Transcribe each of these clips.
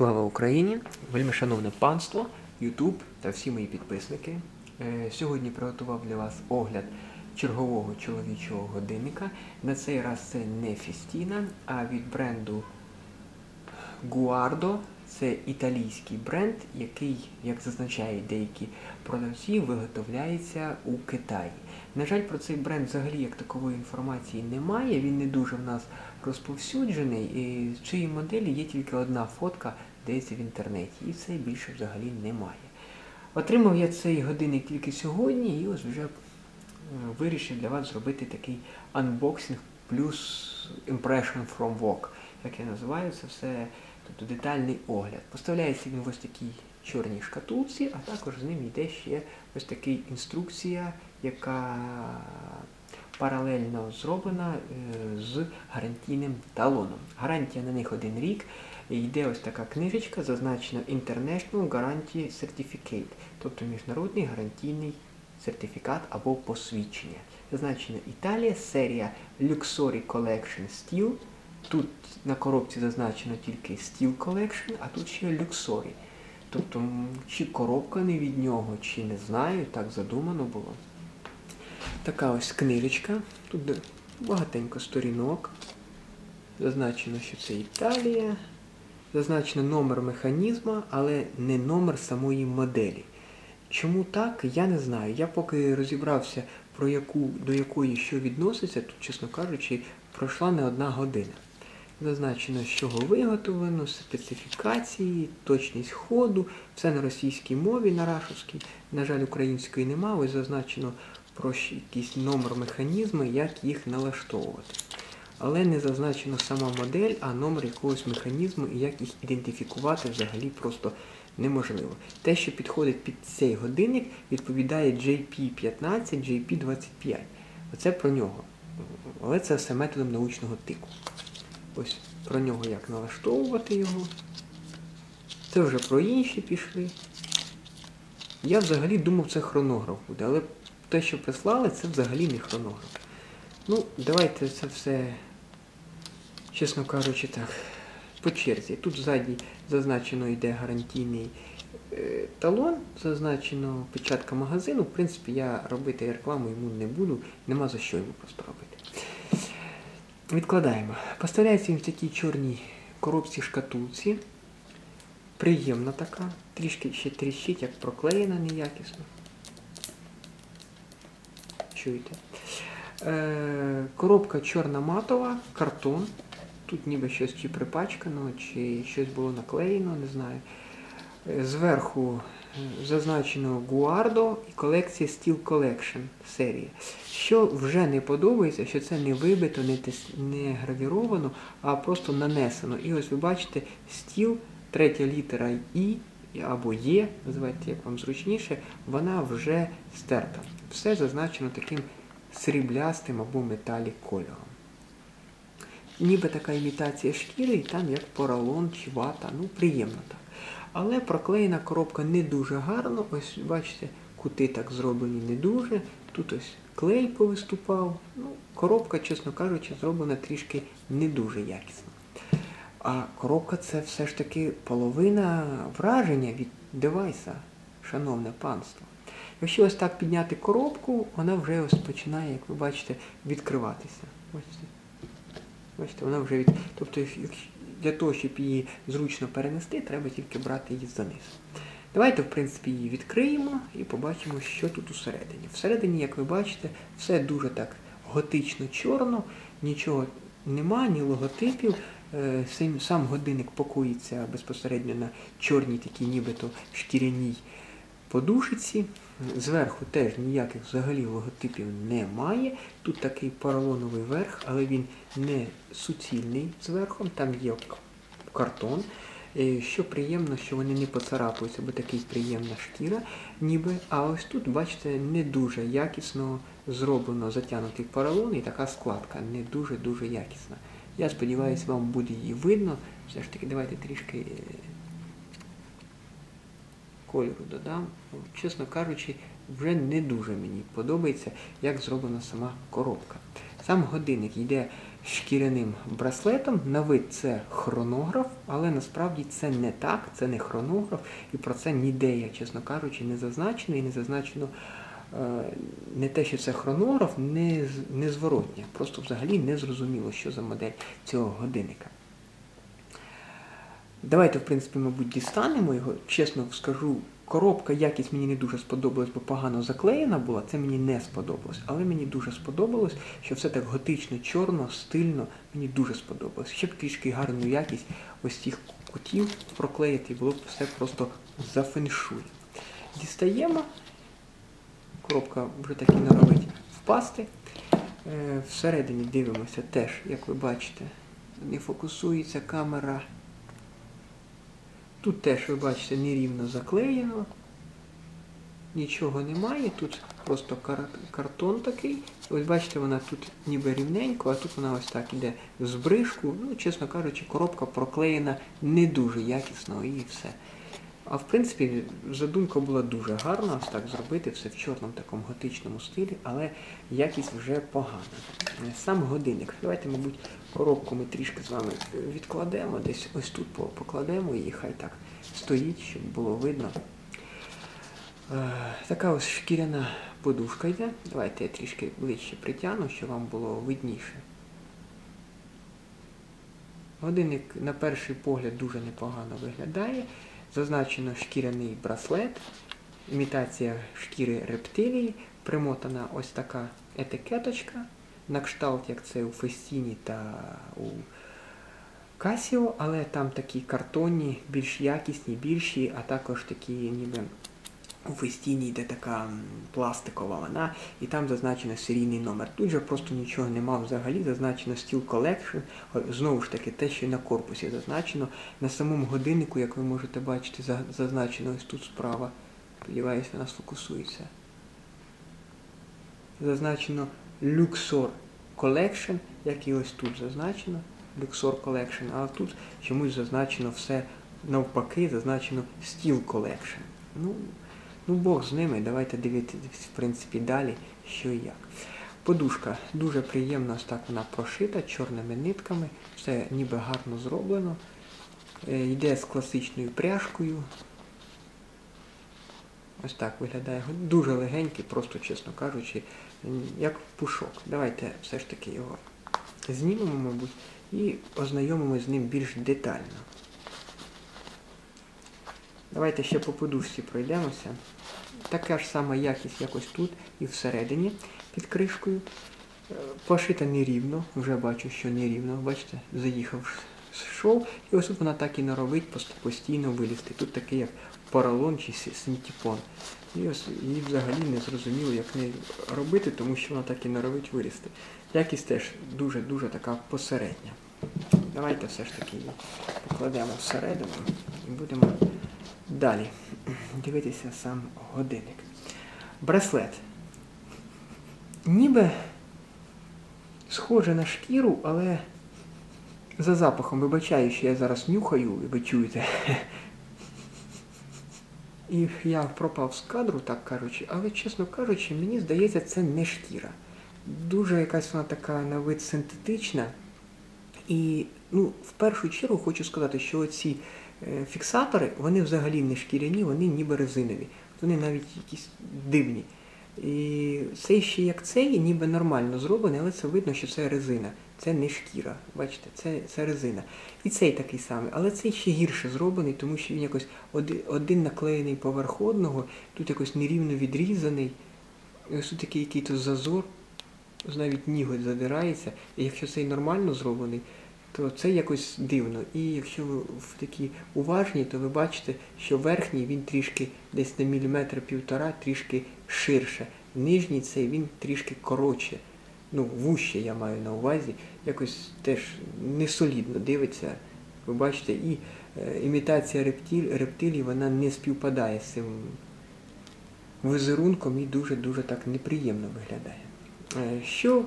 Слава Україні! Вельми шановне панство, Ютуб та всі мої підписники. Е, Сьогодні приготував для вас огляд чергового чоловічого годинника. На цей раз це не Фістіна, а від бренду Guardo. Це італійський бренд, який, як зазначають деякі продавці, виготовляється у Китаї. На жаль, про цей бренд взагалі як такової інформації немає. Він не дуже в нас розповсюджений. І з цієї моделі є тільки одна фотка, здається, в інтернеті, і це більше взагалі немає. Отримав я цей годинник тільки сьогодні і ось вже е, вирішив для вас зробити такий анбоксинг плюс impression from work, як я називаю це все, тобто детальний огляд. Поставляється він в ось такій чорній шкатулці, а також з ним йде ще ось така інструкція, яка паралельно зроблена е, з гарантійним талоном. Гарантія на них один рік. Йде ось така книжечка, зазначена International Guarantee Certificate, тобто міжнародний гарантійний сертифікат або посвідчення. Зазначена Італія, серія Luxury Collection Steel. Тут на коробці зазначено тільки Steel Collection, а тут ще Luxury. Тобто, чи коробка не від нього, чи не знаю, так задумано було. Така ось книжечка. Тут багатенько сторінок. Зазначено, що це Італія. Зазначено номер механізма, але не номер самої моделі. Чому так, я не знаю. Я поки розібрався, про яку, до якої що відноситься, тут, чесно кажучи, пройшла не одна година. Зазначено, з чого виготовлено, специфікації, точність ходу, все на російській мові, на рашовській. На жаль, української нема, ось зазначено про якийсь номер механізму, як їх налаштовувати. Але не зазначено сама модель, а номер якогось механізму і як їх ідентифікувати взагалі просто неможливо. Те, що підходить під цей годинник, відповідає JP15, JP25. Оце про нього. Але це все методом научного тику. Ось про нього як налаштовувати його. Це вже про інші пішли. Я взагалі думав, це хронограф буде, але те, що прислали, це взагалі не хронограф. Ну, давайте це все, чесно кажучи, так, по черзі. Тут ззаді зазначено йде гарантійний е, талон, зазначено печатка магазину. В принципі, я робити рекламу йому не буду, нема за що йому просто робити. Відкладаємо. Поставляється він в такій чорній коробці шкатулці. Приємна така, трішки ще тріщить, як проклеєна неякісно. Чуєте? Е, коробка чорна матова, картон. Тут ніби щось чи припачкано, чи щось було наклеєно, не знаю. Е, Зверху е, зазначено Guardo і колекція Steel Collection серія. Що вже не подобається, що це не вибито, не, тис- не гравіровано, а просто нанесено. І ось ви бачите Steel, третя літера І або Є, називайте як вам зручніше, вона вже стерта. Все зазначено таким сріблястим або металі кольором. Ніби така імітація шкіри, і там як поролон чи вата, ну приємно так. Але проклеєна коробка не дуже гарно. Ось бачите, кути так зроблені не дуже. Тут ось клей повиступав. Ну, коробка, чесно кажучи, зроблена трішки не дуже якісно. А коробка це все ж таки половина враження від девайса, шановне панство. Якщо ось так підняти коробку, вона вже ось починає, як ви бачите, відкриватися. Бачите? Бачите, вона вже від. Тобто, для того, щоб її зручно перенести, треба тільки брати її заниз. Давайте, в принципі, її відкриємо і побачимо, що тут усередині. Всередині, як ви бачите, все дуже так готично чорно, нічого нема, ні логотипів. Е, сам годинник покоїться безпосередньо на чорній такій нібито шкіряній подушиці. Зверху теж ніяких взагалі логотипів немає. Тут такий поролоновий верх, але він не суцільний зверху, там є картон. Е, Що приємно, що вони не поцарапуються, бо такий приємна шкіра, ніби. А ось тут, бачите, не дуже якісно зроблено затягнутий поролон і така складка, не дуже-дуже якісна. Я сподіваюся, вам буде її видно. Все ж таки, давайте трішки е, кольору додам. Чесно кажучи, вже не дуже мені подобається, як зроблена сама коробка. Сам годинник йде шкіряним браслетом. На вид це хронограф, але насправді це не так, це не хронограф, і про це ніде я, чесно кажучи, не зазначено і не зазначено е, не те, що це хронограф, не, зворотня. Просто взагалі не зрозуміло, що за модель цього годинника. Давайте, в принципі, мабуть, дістанемо його. Чесно скажу, коробка якість мені не дуже сподобалась, бо погано заклеєна була. Це мені не сподобалось. Але мені дуже сподобалось, що все так готично, чорно, стильно. Мені дуже сподобалось. Ще б трішки гарну якість ось цих кутів проклеїти, і було б все просто за феншуй. Дістаємо. Коробка вже таки норовить впасти. Е, Всередині дивимося теж, як ви бачите, не фокусується камера. Тут теж, ви бачите, нерівно заклеєно. Нічого немає, тут просто кар- картон такий. Ось бачите, вона тут ніби рівненько, а тут вона ось так іде з бришку. Ну, чесно кажучи, коробка проклеєна не дуже якісно і все. А в принципі, задумка була дуже гарна, ось так зробити все в чорному такому готичному стилі, але якість вже погана. Сам годинник. Давайте, мабуть, коробку ми трішки з вами відкладемо, десь ось тут покладемо її, хай так стоїть, щоб було видно. Е, Така ось шкіряна подушка йде. Давайте я трішки ближче притягну, щоб вам було видніше. Годинник на перший погляд дуже непогано виглядає. Зазначено шкіряний браслет, імітація шкіри рептилії, примотана ось така етикеточка, на кшталт, як це у Фестіні та у Casio, але там такі картонні, більш якісні, більші, а також такі ніби у Фестіні йде така пластикова вона, і там зазначено серійний номер. Тут же просто нічого нема взагалі, зазначено Steel Collection. Знову ж таки, те, що на корпусі зазначено. На самому годиннику, як ви можете бачити, зазначено ось тут справа. Сподіваюся, вона сфокусується. Зазначено Luxor Collection, як і ось тут зазначено. Luxor Collection, а тут чомусь зазначено все навпаки, зазначено Steel Collection. Ну, ну Бог з ними, давайте дивитися, в принципі, далі, що і як. Подушка дуже приємно ось так вона прошита чорними нитками, все ніби гарно зроблено. Е, Йде з класичною пряжкою. Ось так виглядає. Дуже легенький, просто, чесно кажучи, як пушок. Давайте все ж таки його знімемо, мабуть, і ознайомимося з ним більш детально. Давайте ще по подушці пройдемося. Така ж сама якість, як ось тут і всередині під кришкою. Е, Пошита нерівно, вже бачу, що нерівно. Бачите, заїхав шов, і ось вона так і норовить постійно вилізти. Тут такий як поролон чи синтепон. І ось її взагалі не зрозуміло, як не робити, тому що вона так і норовить вилізти. Якість теж дуже-дуже така посередня. Давайте все ж таки її покладемо всередину і будемо далі дивитися сам годинник. Браслет. Ніби схоже на шкіру, але за запахом вибачаю, що я зараз нюхаю, і ви чуєте. І я пропав з кадру, так кажучи, але, чесно кажучи, мені здається, це не шкіра. Дуже якась вона така на вид синтетична. І ну, в першу чергу хочу сказати, що ці е, фіксатори, вони взагалі не шкіряні, вони ніби резинові. Вони навіть якісь дивні. І цей ще як цей, ніби нормально зроблений, але це видно, що це резина. Це не шкіра. Бачите, це, це резина. І цей такий самий, але цей ще гірше зроблений, тому що він якось один, один наклеєний поверх одного, тут якось нерівно відрізаний. І ось тут такий який-то зазор, навіть ніготь задирається. І якщо цей нормально зроблений, то це якось дивно. І якщо ви такі уважні, то ви бачите, що верхній він трішки десь на міліметр півтора, трішки ширше. Нижній цей він трішки коротше. Ну, вуще я маю на увазі, якось теж несолідно дивиться. Ви бачите, і е, імітація рептиль, рептилій вона не співпадає з цим візерунком і дуже-дуже так неприємно виглядає. Е, Що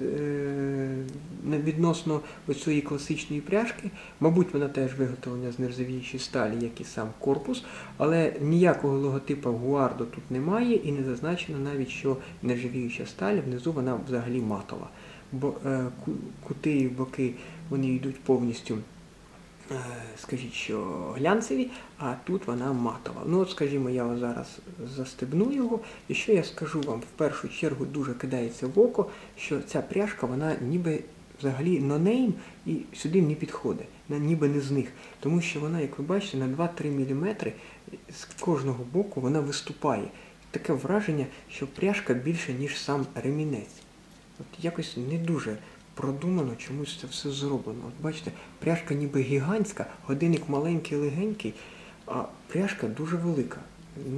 е, відносно цієї класичної пряжки, мабуть, вона теж виготовлена з нержавіючої сталі, як і сам корпус, але ніякого логотипа Гуардо тут немає і не зазначено навіть, що нержавіюча сталь, внизу вона взагалі матова. Бо е, кути і боки вони йдуть повністю, скажіть, що глянцеві, а тут вона матова. Ну от, скажімо, я зараз застебну його, і що я скажу вам, в першу чергу дуже кидається в око, що ця пряжка, вона ніби взагалі нонейм і сюди не підходить, ніби не з них. Тому що вона, як ви бачите, на 2-3 мм з кожного боку вона виступає. Таке враження, що пряжка більше, ніж сам ремінець. От якось не дуже продумано чомусь це все зроблено. От бачите, пряжка ніби гігантська, годинник маленький, легенький, а пряжка дуже велика.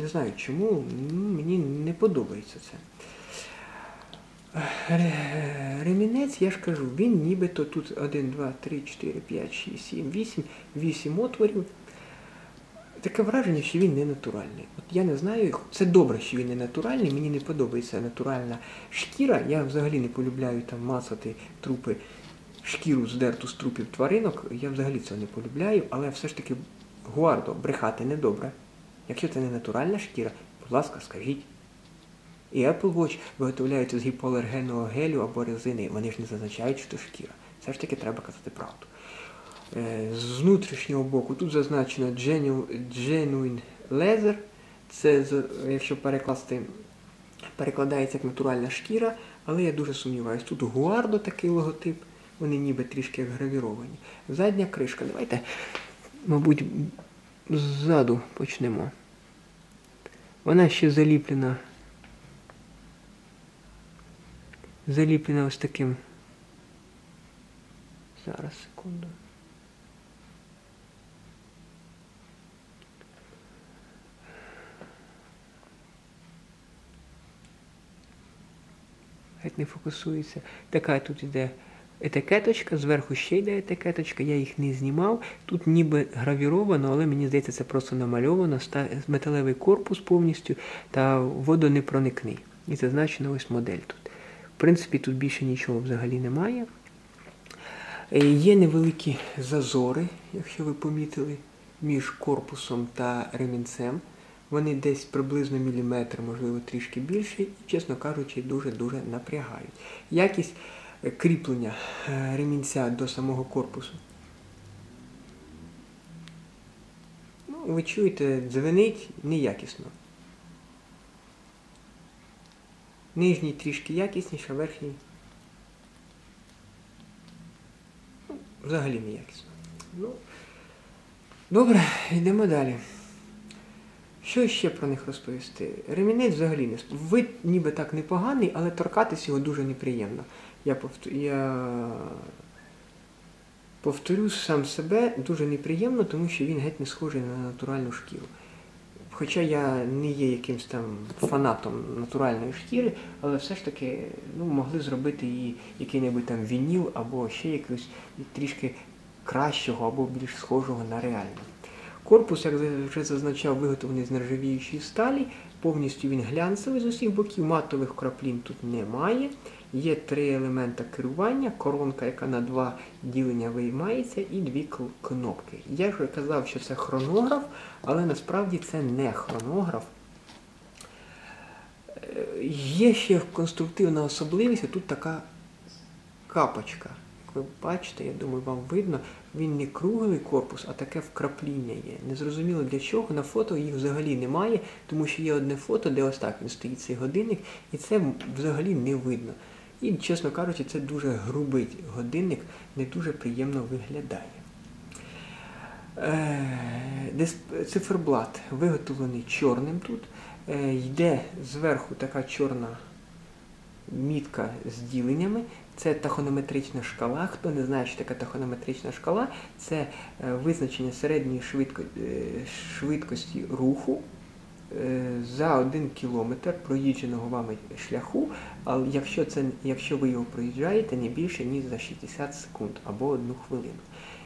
Не знаю чому, ну, мені не подобається це. Ремінець, я ж кажу, він нібито тут 1, 2, 3, 4, 5, 6, 7, 8, 8 отворів. Таке враження, що він не натуральний. От я не знаю, це добре, що він не натуральний, мені не подобається натуральна шкіра. Я взагалі не полюбляю там мацати трупи, шкіру здерту з трупів тваринок. Я взагалі цього не полюбляю, але все ж таки гуардо брехати не добре. Якщо це не натуральна шкіра, будь ласка, скажіть. І Apple Watch виготовляються з гіпоалергенного гелю або резини. Вони ж не зазначають, що шкіра. Все ж таки треба казати правду. Е, З внутрішнього боку тут зазначено Genuine Leather. Це, якщо перекласти, перекладається як натуральна шкіра, але я дуже сумніваюся. Тут Гуардо такий логотип, вони ніби трішки як гравіровані. Задня кришка. Давайте, мабуть, ззаду почнемо. Вона ще заліплена. Заліплена ось таким. Зараз, секунду. Геть не фокусується. Така тут йде етикеточка, зверху ще йде етикеточка, я їх не знімав. Тут ніби гравіровано, але мені здається, це просто намальовано, металевий корпус повністю та водонепроникний. І зазначена ось модель тут. В принципі, тут більше нічого взагалі немає. Е, Є невеликі зазори, якщо ви помітили, між корпусом та ремінцем. Вони десь приблизно міліметр, можливо, трішки більше, і, чесно кажучи, дуже-дуже напрягають. Якість е, кріплення е, ремінця до самого корпусу. Ну, ви чуєте, дзвенить неякісно. Нижній трішки якісніше, а верхній ну, взагалі неякісно. Ну, добре, йдемо далі. Що ще про них розповісти? Ремінець взагалі не Вид ніби так непоганий, але торкатись його дуже неприємно. Я, повтор... я повторю сам себе дуже неприємно, тому що він геть не схожий на натуральну шкіру. Хоча я не є якимсь там фанатом натуральної шкіри, але все ж таки ну, могли зробити її який-небудь там вініл або ще якогось трішки кращого або більш схожого на реальне. Корпус, як вже зазначав, виготовлений з нержавіючої сталі, повністю він глянцевий з усіх боків, матових краплін тут немає. Є три елемента керування, коронка, яка на два ділення виймається, і дві кнопки. Я вже казав, що це хронограф, але насправді це не хронограф. Е, Є ще конструктивна особливість, тут така капочка. Ви бачите, я думаю, вам видно, він не круглий корпус, а таке вкрапління є. Незрозуміло для чого. На фото їх взагалі немає, тому що є одне фото, де ось так він стоїть цей годинник, і це взагалі не видно. І, чесно кажучи, це дуже грубий годинник, не дуже приємно виглядає. Е, Циферблат виготовлений чорним тут. Е, Йде зверху така чорна мітка з діленнями. Це тахонометрична шкала. Хто не знає, що таке тахонометрична шкала, це е, визначення середньої е, швидкості руху е, за один кілометр проїждженого вами шляху, але якщо, це, якщо ви його проїжджаєте не більше, ніж за 60 секунд або одну хвилину.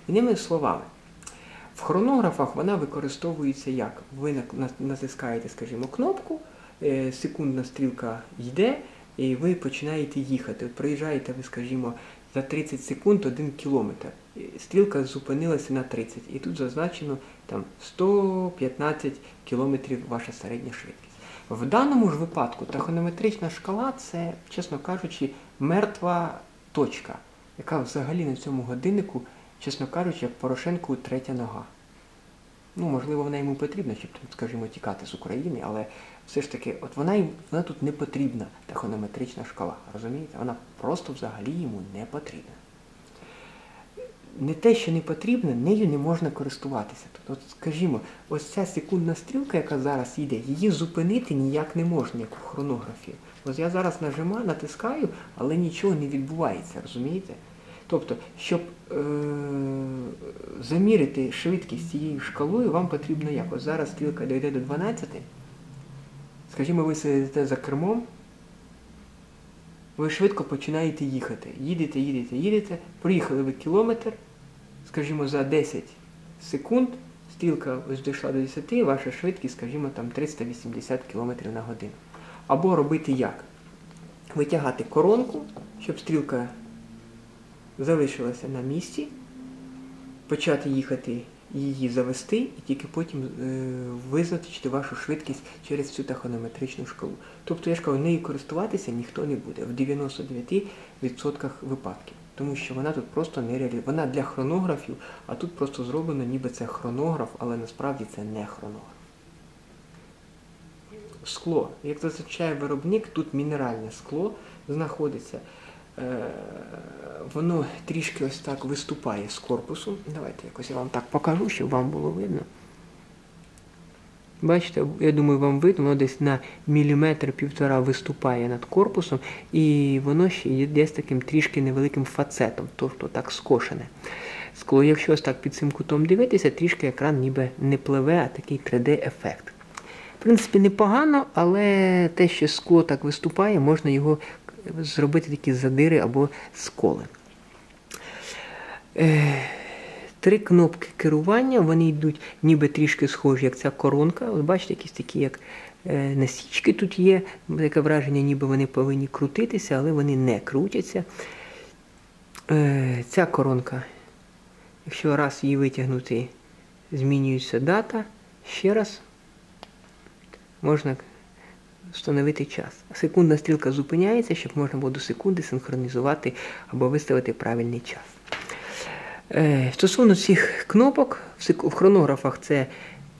Іними словами, в хронографах вона використовується як? Ви на- на- натискаєте, скажімо, кнопку, секундна стрілка йде, і ви починаєте їхати. От проїжджаєте ви, скажімо, за 30 секунд 1 кілометр. Стрілка зупинилася на 30. І тут зазначено там 115 кілометрів ваша середня швидкість. В даному ж випадку тахонометрична шкала це, чесно кажучи, мертва точка, яка взагалі на цьому годиннику, чесно кажучи, як Порошенку третя нога. Ну, можливо, вона йому потрібна, щоб, скажімо, тікати з України, але все ж таки, от вона, вона тут не потрібна, тахонометрична шкала. Розумієте? Вона просто взагалі йому не потрібна. Не те, що не потрібно, нею не можна користуватися. Тут, от, скажімо, ось ця секундна стрілка, яка зараз йде, її зупинити ніяк не можна, як у хронографі. Ось я зараз нажимаю, натискаю, але нічого не відбувається, розумієте? Тобто, щоб е- заміряти швидкість цією шкалою, вам потрібно як? Ось зараз стрілка дійде до 12. Скажімо, ви сидите за кермом, ви швидко починаєте їхати. Їдете, їдете, їдете, проїхали ви кілометр, скажімо, за 10 секунд, стрілка ось дійшла до 10, ваша швидкість, скажімо, там 380 км на годину. Або робити як? Витягати коронку, щоб стрілка залишилася на місці, почати їхати, її завести, і тільки потім е, визначити вашу швидкість через цю тахонометричну шкалу. Тобто, я ж кажу, нею користуватися ніхто не буде в 99% випадків. Тому що вона тут просто не реалізує. Вона для хронографів, а тут просто зроблено, ніби це хронограф, але насправді це не хронограф. Скло. Як зазначає виробник, тут мінеральне скло знаходиться. Е, Воно трішки ось так виступає з корпусу. Давайте якось я вам так покажу, щоб вам було видно. Бачите, я думаю, вам видно, воно десь на міліметр-півтора виступає над корпусом, і воно ще є десь таким трішки невеликим фацетом, тобто так скошене. Скло, якщо ось так під цим кутом дивитися, трішки екран ніби не пливе, а такий 3D-ефект. В принципі, непогано, але те, що скло так виступає, можна його зробити такі задири або сколи. Е, Три кнопки керування, вони йдуть ніби трішки схожі, як ця коронка. От бачите, якісь такі, як е, насічки тут є. Таке враження, ніби вони повинні крутитися, але вони не крутяться. Е, Ця коронка, якщо раз її витягнути, змінюється дата. Ще раз можна встановити час. Секундна стрілка зупиняється, щоб можна було до секунди синхронізувати або виставити правильний час. Е, Стосовно цих кнопок, в хронографах це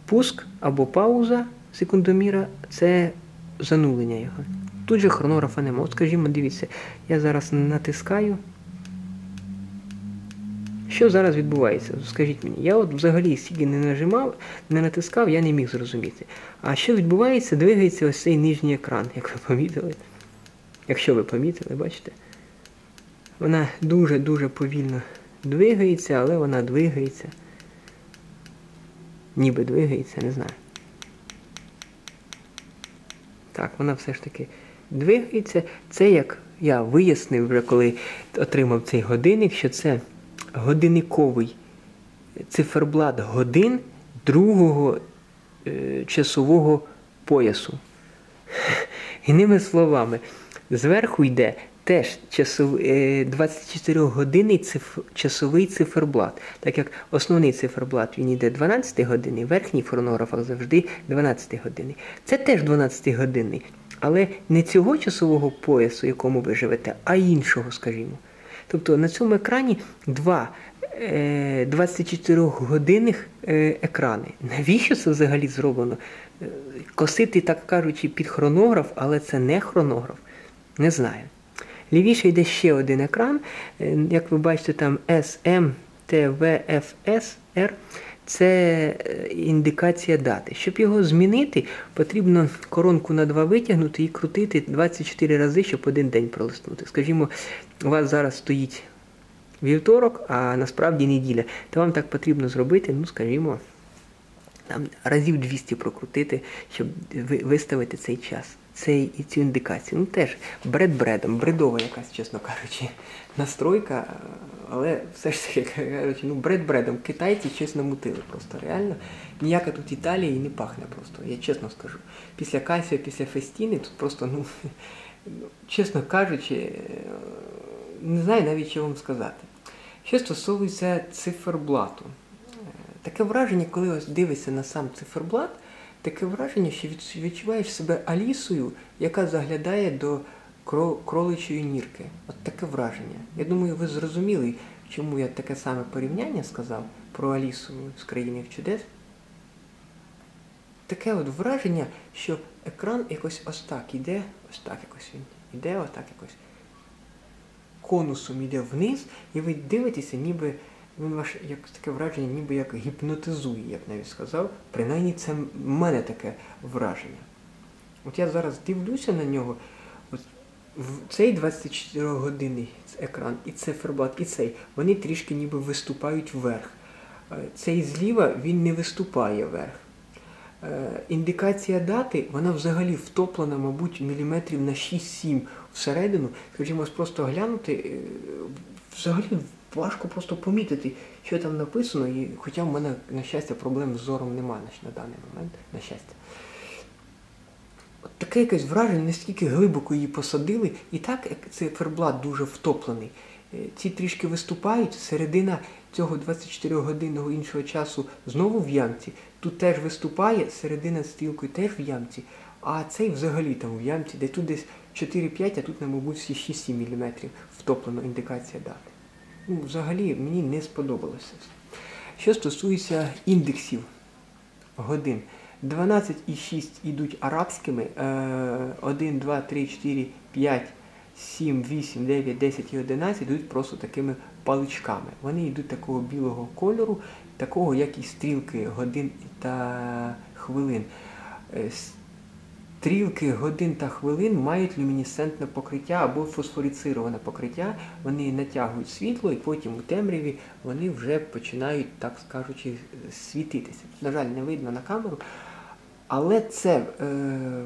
пуск або пауза секундоміра, це занулення його. Тут же хронографа немає. От, скажімо, дивіться, я зараз натискаю. Що зараз відбувається? Скажіть мені, я от взагалі стільки не нажимав, не натискав, я не міг зрозуміти. А що відбувається, двигається ось цей нижній екран, як ви помітили. Якщо ви помітили, бачите? Вона дуже-дуже повільно двигається, але вона двигається. Ніби двигається, не знаю. Так, вона все ж таки двигається. Це як я вияснив вже, коли отримав цей годинник, що це годинниковий циферблат годин другого е, часового поясу. Іними словами, зверху йде теж часов, е, 24-годинний циф, часовий циферблат. Так як основний циферблат він йде 12 години, верхній в хронографах завжди 12 години. Це теж 12-годинний, але не цього часового поясу, якому ви живете, а іншого, скажімо. Тобто на цьому екрані два е, 24-годинних е, екрани. Навіщо це взагалі зроблено? Е, Косити, так кажучи, під хронограф, але це не хронограф. Не знаю. Лівіше йде ще один екран. Е, Як ви бачите, там SM, TVFS, R. Це е, індикація дати. Щоб його змінити, потрібно коронку на два витягнути і крутити 24 рази, щоб один день пролиснути. Скажімо, у вас зараз стоїть вівторок, а насправді неділя. То вам так потрібно зробити, ну, скажімо, там разів 200 прокрутити, щоб ви- виставити цей час. Цей і цю індикацію. Ну теж бред бредом, бредова якась, чесно кажучи, настройка, але все ж таки кажучи, ну бред бредом. Китайці щось намутили просто реально. Ніяка тут Італія і не пахне просто, я чесно скажу. Після Касіо, після Фестіни тут просто ну Ну, Чесно кажучи, не знаю навіть, що вам сказати. Що стосується циферблату, таке враження, коли ось дивишся на сам циферблат, таке враження, що відчуваєш себе Алісою, яка заглядає до кроличої нірки. От таке враження. Я думаю, ви зрозуміли, чому я таке саме порівняння сказав про Алісу з країни чудес. Таке от враження, що екран якось ось так іде, ось так якось він іде, ось так якось конусом іде вниз, і ви дивитеся, ніби він ваш як таке враження, ніби як гіпнотизує, я б навіть сказав. Принаймні це в мене таке враження. От я зараз дивлюся на нього, в цей 24 годинний екран, і циферблат, і цей, вони трішки ніби виступають вверх. Е, Цей зліва він не виступає вверх. Е, Індикація дати, вона взагалі втоплена, мабуть, міліметрів на 6-7 всередину. Скажімо, просто глянути, е, взагалі важко просто помітити, що там написано, і, хоча в мене, на щастя, проблем з зором немає на даний момент, на щастя. От таке якесь враження, наскільки глибоко її посадили, і так як циферблат дуже втоплений. Е, Ці трішки виступають, середина цього 24-годинного іншого часу знову в ямці. Тут теж виступає, середина стрілкою теж в ямці, а цей взагалі там в ямці, де тут десь 4-5, а тут, мабуть, всі 6-7 мм втоплено індикація дати. Ну, взагалі мені не сподобалося. Що стосується індексів годин. 12 і 6 йдуть арабськими, е, 1, 2, 3, 4, 5, 7, 8, 9, 10 і 11 йдуть просто такими паличками. Вони йдуть такого білого кольору, такого, як і стрілки годин та хвилин. Е, Стрілки годин та хвилин мають люмінесцентне покриття або фосфорицироване покриття. Вони натягують світло і потім у темряві вони вже починають, так скажучи, світитися. На жаль, не видно на камеру. Але це е,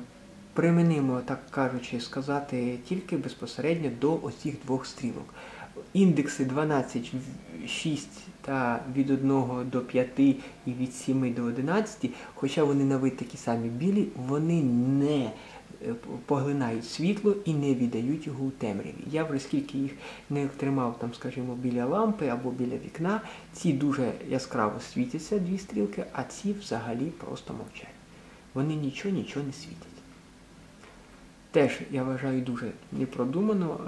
применимо, так кажучи, сказати тільки безпосередньо до оцих двох стрілок. Індекси 12, 6 та від 1 до 5 і від 7 до 11, хоча вони на вид такі самі білі, вони не е, поглинають світло і не віддають його у темряві. Я вже скільки їх не тримав, там, скажімо, біля лампи або біля вікна, ці дуже яскраво світяться, дві стрілки, а ці взагалі просто мовчать. Вони нічого, нічого не світять. Теж, я вважаю, дуже непродумано.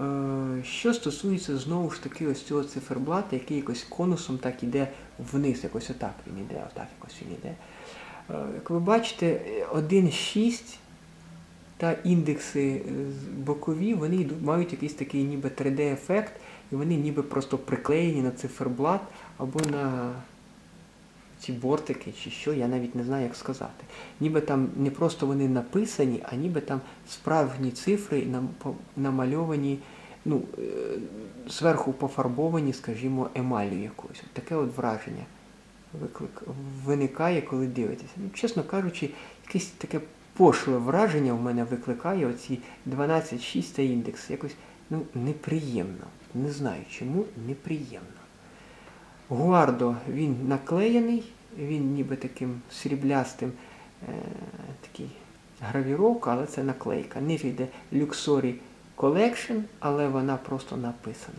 Е, Що стосується знову ж таки ось цього циферблата, який якось конусом так іде вниз, якось отак він іде, отак якось він іде. Е, Як ви бачите, 1,6 та індекси е, бокові, вони йдуть- мають якийсь такий ніби 3D-ефект, і вони ніби просто приклеєні на циферблат або на ці бортики чи що, я навіть не знаю, як сказати. Ніби там не просто вони написані, а ніби там справжні цифри намальовані, ну, е, зверху пофарбовані, скажімо, емалью якоюсь. Таке от враження виклик, виникає, коли дивитеся. Ну, чесно кажучи, якесь таке пошле враження в мене викликає оці 12,6 та індекс. Якось ну, неприємно. Не знаю чому неприємно. Гуардо він наклеєний, він ніби таким сріблястим е, такий гравіровка, але це наклейка. Ниже йде Luxury Collection, але вона просто написана.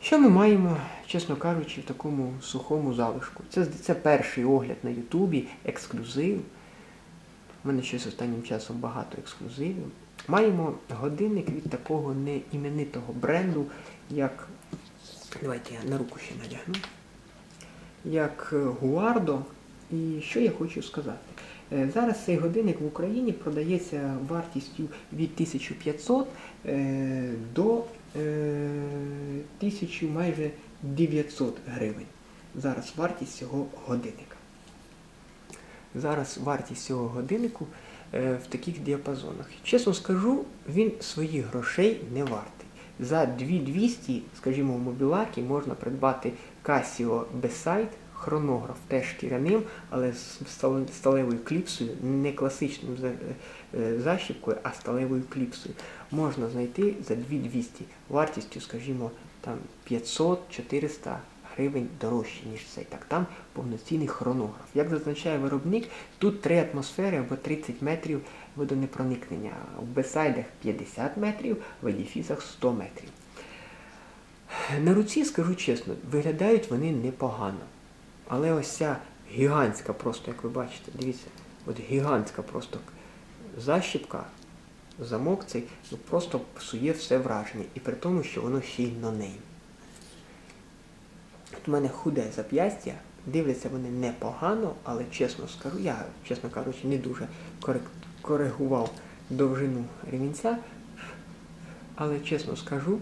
Що ми маємо, чесно кажучи, в такому сухому залишку? Це, це перший огляд на Ютубі, ексклюзив. У мене щось останнім часом багато ексклюзивів. Маємо годинник від такого неіменитого бренду, як. Давайте я на руку ще надягну. Як е, Гуардо. І що я хочу сказати? Е, Зараз цей годинник в Україні продається вартістю від 1500 е, до е, 1000 майже 900 гривень. Зараз вартість цього годинника. Зараз вартість цього годиннику в таких діапазонах. Чесно скажу, він своїх грошей не вартий. За 2200, скажімо, в мобілакі можна придбати Casio Beside, хронограф теж шкіряним, але з сталевою кліпсою, не класичним е, защіпкою, а сталевою кліпсою. Можна знайти за 2200 вартістю, скажімо, там 500-400 гривень дорожче, ніж цей. Так там повноцінний хронограф. Як зазначає виробник, тут 3 атмосфери або 30 метрів водонепроникнення. В бесайдах 50 метрів, в едіфісах 100 метрів. На руці, скажу чесно, виглядають вони непогано. Але ось ця гігантська, просто, як ви бачите, дивіться, от гігантська просто защіпка, замок цей, ну просто псує все враження. І при тому, що воно ще й нонейм. От у мене худе зап'ястя, дивляться вони непогано, але чесно скажу, я, чесно кажучи, не дуже коригував довжину ремінця. Але чесно скажу,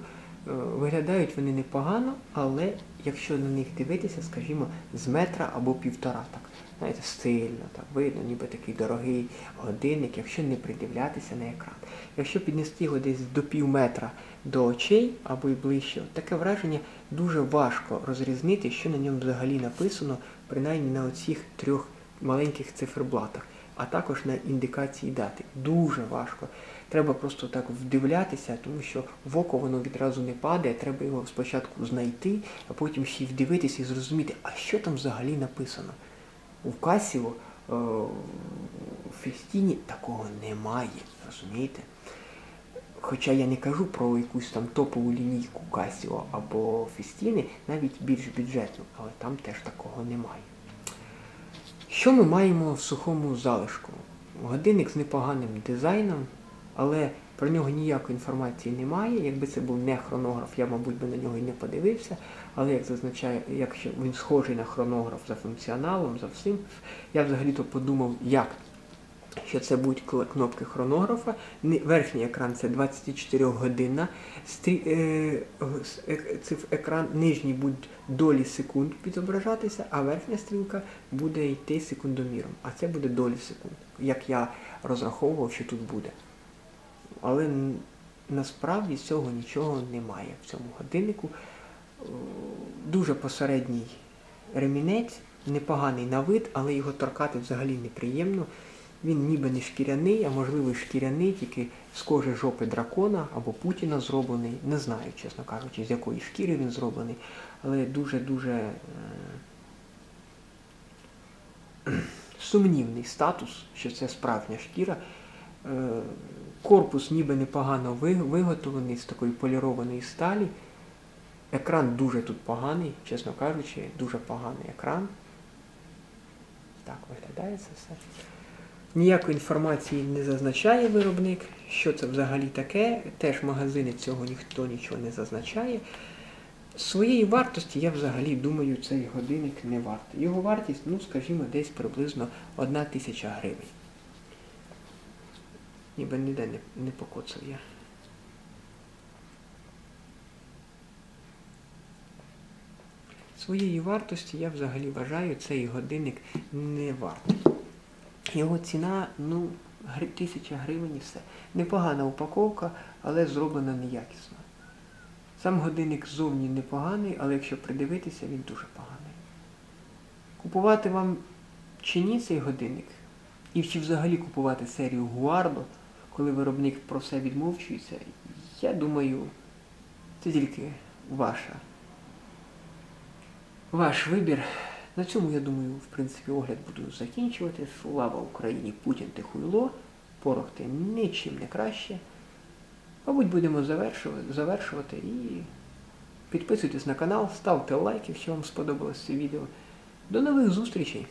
виглядають вони непогано, але якщо на них дивитися, скажімо, з метра або півтора, так, знаєте, стильно, так, видно, ніби такий дорогий годинник, якщо не придивлятися на екран. Якщо піднести його десь до пів метра до очей або й ближче, таке враження дуже важко розрізнити, що на ньому взагалі написано, принаймні на оцих трьох маленьких циферблатах, а також на індикації дати. Дуже важко. Треба просто так вдивлятися, тому що в око воно відразу не падає, треба його спочатку знайти, а потім ще й вдивитися і зрозуміти, а що там взагалі написано. У Касіо, в Фестіні такого немає, розумієте? Хоча я не кажу про якусь там топову лінійку Casio або Фестіни, навіть більш бюджетну, але там теж такого немає. Що ми маємо в сухому залишку? Годинник з непоганим дизайном, але про нього ніякої інформації немає. Якби це був не хронограф, я, мабуть, би на нього і не подивився. Але як зазначає, якщо він схожий на хронограф за функціоналом, за всім, я взагалі-то подумав, як що це будуть кнопки хронографа. Верхній екран це 24 годинна. Екран нижній буде долі секунд відображатися, а верхня стрілка буде йти секундоміром. А це буде долі секунд, як я розраховував, що тут буде. Але насправді цього нічого немає в цьому годиннику. Дуже посередній ремінець, непоганий на вид, але його торкати взагалі неприємно. Він ніби не шкіряний, а можливо і шкіряний, тільки з кожи жопи дракона або Путіна зроблений. Не знаю, чесно кажучи, з якої шкіри він зроблений, але дуже-дуже е сумнівний статус, що це справжня шкіра. Корпус ніби непогано виготовлений з такої полірованої сталі. Екран дуже тут поганий, чесно кажучи, дуже поганий екран. Так виглядає це все. Ніякої інформації не зазначає виробник, що це взагалі таке. Теж магазини цього ніхто нічого не зазначає. Своєї вартості я взагалі думаю, цей годинник не вартий. Його вартість, ну, скажімо, десь приблизно 1 тисяча гривень. Ніби ніде не, не покоцав я. Своєї вартості я взагалі вважаю, цей годинник не вартий. Його ціна, ну, тисяча гривень і все. Непогана упаковка, але зроблена неякісно. Сам годинник ззовні непоганий, але якщо придивитися, він дуже поганий. Купувати вам чи ні цей годинник? І чи взагалі купувати серію Гуардо, коли виробник про все відмовчується, я думаю, це тільки ваша. Ваш вибір. На цьому, я думаю, в принципі, огляд буду закінчувати. Слава Україні, Путін ти хуйло, порох ти нічим не краще. Мабуть, будемо завершувати, завершувати і підписуйтесь на канал, ставте лайки, якщо вам сподобалось це відео. До нових зустрічей!